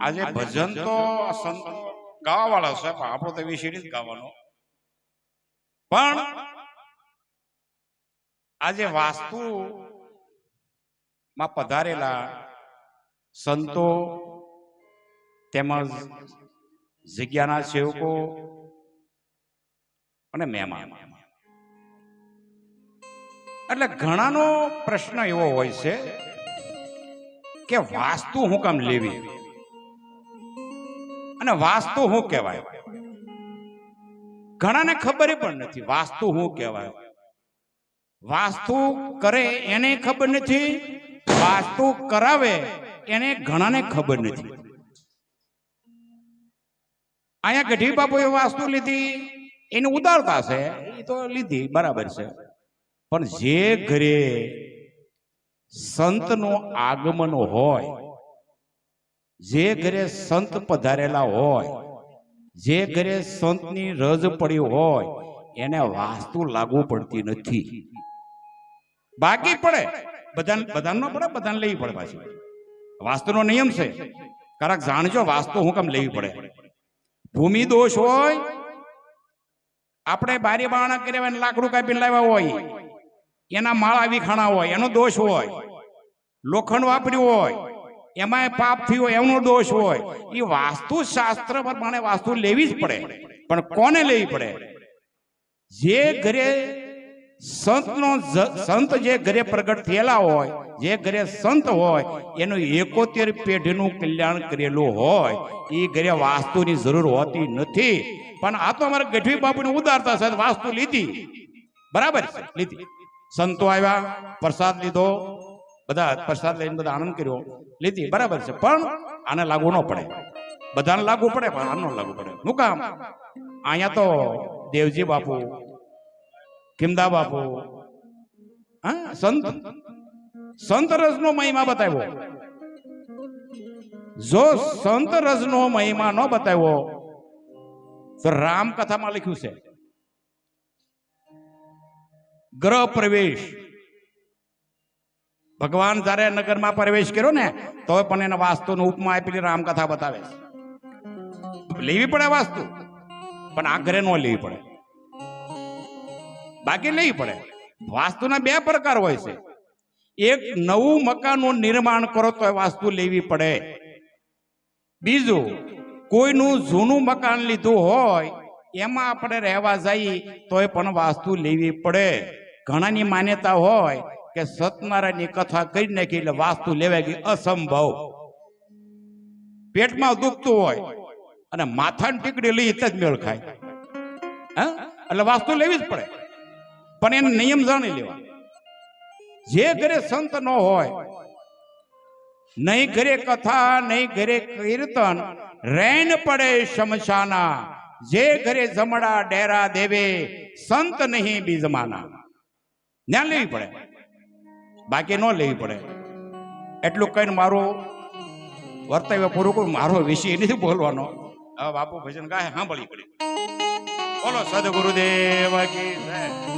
આજે ભજન તો સંત ગાવા વાળા છે પણ આપણો તો વિષય જ ગાવાનો. પણ આજે વાસ્તુ માં પધારેલા સંતો તેમજ જગ્યાના સેવકો અને મહેમાન. એટલે ઘણાનો પ્રશ્ન એવો હોય છે કે વાસ્તુ હું કામ લેવી? અને વાસ્તુ શું કહેવાય? ઘણાને ખબર પણ નથી, વાસ્તુ શું કહેવાય? વાસ્તુ કરે એને ખબર નથી, વાસ્તુ કરાવે એને ઘણાને ખબર નથી. અહીંયા ગઢી બાપુએ વાસ્તુ લીધી, એની ઉદારતા છે, એ તો લીધી, બરાબર છે. પણ જે ઘરે સંતનું આગમન હોય જે ઘરે સંત પધારેલા હોય, જે ઘરે સંતની રજ પડી હોય, એને વાસ્તુ લાગુ પડતી નથી. બાકી પડે. બધા બધાને ન પડે, બધાને લેવી પડે પાછી. વાસ્તુનો નિયમ છે. કારક જાણજો, વાસ્તુ હું કેમ લેવી પડે. ભૂમિ દોષ હોય, આપણે બારી બારણા કર્યા હોય લાકડું કાપીને લાવ્યા હોય, એના માળા વિખાણા હોય, એનો દોષ હોય, લોખંડ વાપર્યું હોય એમાં પાપ થયું એનો દોષ હોય એ વાસ્તુ શાસ્ત્ર પ્રમાણે વાસ્તુ લેવી જ પડે. પણ કોને લેવી પડે? જે ઘરે સંતનો સંત જે ઘરે પ્રગટ થયેલા હોય, જે ઘરે સંત હોય, એનું એકોતેર પેઢીનું કલ્યાણ કરેલું હોય એ ઘરે વાસ્તુની જરૂર હોતી નથી. પણ આ તો અમારે ગઢવી બાપુની ઉદારતા છે, વાસ્તુ લીધી. બરાબર? લીધી. સંતો આવ્યા, પ્રસાદ લીધો બધા પ્રસાદ લઈને બધા આનંદ કર્યો. લીધી, બરાબર છે. પણ આને લાગુ ન પડે. બધાને લાગુ પડે, પણ આનો લાગુ પડે. હું કામ? અહીંયા તો દેવજી બાપુ, કિમદા બાપુ, હા, સંત સંત રસનો મહિમા બતાવ્યો. જો સંત રસનો મહિમા ન બતાવ્યો, તો રામકથામાં લખ્યું છે, ગ્રહ પ્રવેશ ભગવાન જ્યારે નગરમાં પ્રવેશ કર્યો ને તો પણ એને વાસ્તુનું ઉપમા આપેલી રામકથા બતાવે છે. લેવી પડે વાસ્તુ, પણ આગ્રહ ન લેવી પડે. બાકી લેવી પડે. વાસ્તુના બે પ્રકાર હોય છે. એક નવું મકાનનું નિર્માણ કરો તો વાસ્તુ લેવી પડે. બીજું, કોઈનું જૂનું મકાન લીધું હોય, એમાં આપણે રહેવા જઈએ, તોય પણ વાસ્તુ લેવી પડે. ઘણાની માન્યતા હોય કે સત્યનારાયણની કથા કરી નાખી એટલે વાસ્તુ લેવાય ગઈ અસંભવ. પેટમાં દુખતું હોય અને માથાની ટીકડી લઈ જ મેળ ખાય. એટલે વાસ્તુ લેવી જ પડે. પણ એને નિયમ જાણી લેવા. જે ઘરે સંત ન હોય, નહીં ઘરે કથા, નહીં ઘરે કીર્તન રેન પડે શમશાના. જે ઘરે જમડા ડેરા દેવે, સંત નહીં બીજમાના. જ્ઞાન લેવી પડે. બાકી ન લેવી પડે. એટલું કહીને મારું વર્તવ્ય પૂરું કરું, મારો વિષય નથી બોલવાનો. હવે બાપુ ભજન ગાય સાંભળી. પડી બોલો, સદગુરુદેવ કી જય.